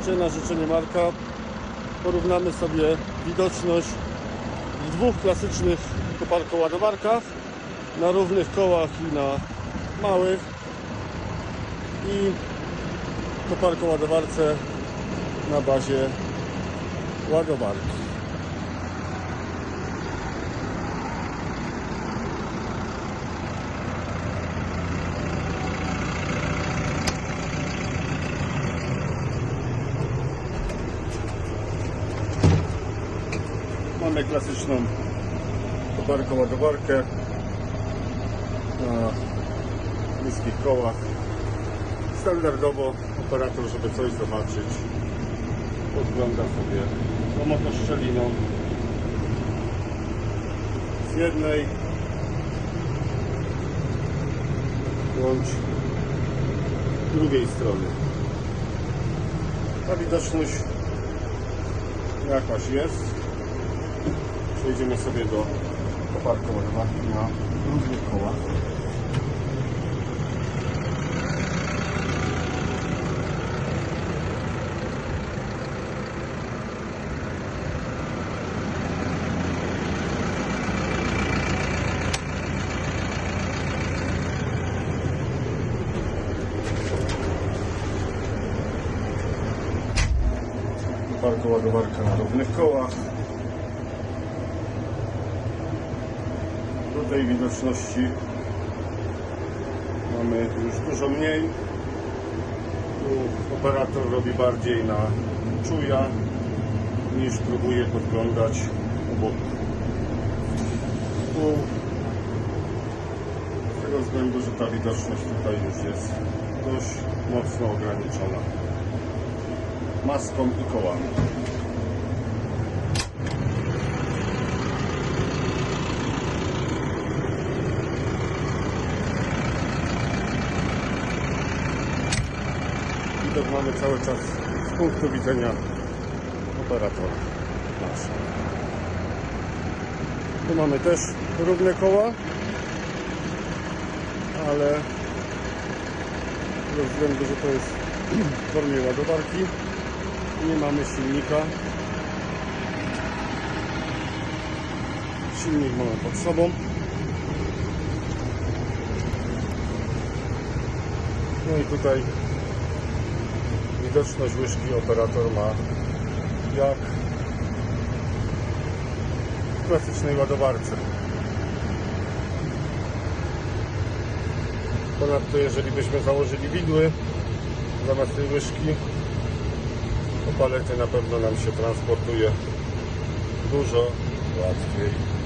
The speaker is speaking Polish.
Dzisiaj na życzenie Marka porównamy sobie widoczność w dwóch klasycznych koparko-ładowarkach na równych kołach i na małych i koparko-ładowarce na bazie ładowarki. Mamy klasyczną koparką ładowarkę na niskich kołach. Standardowo operator, żeby coś zobaczyć, podgląda sobie tą motoszczeliną z jednej bądź drugiej strony. Ta widoczność jakaś jest. Przejdziemy sobie do koparku ładowarki na różnych kołach. Koparka ładowarka na równych kołach. Tej widoczności mamy już dużo mniej. Tu operator robi bardziej na czuja niż próbuje podglądać obok kół. Z tego względu, że ta widoczność tutaj już jest dość mocno ograniczona maską i kołami. Widok mamy cały czas z punktu widzenia operatora naszego. Tu mamy też równe koła, ale ze względu, że to jest w formie ładowarki, nie mamy silnika. Silnik mamy pod sobą. No i tutaj widoczność łyżki operator ma jak w klasycznej ładowarce. Ponadto jeżeli byśmy założyli widły zamiast tej łyżki to palety na pewno nam się transportuje dużo łatwiej.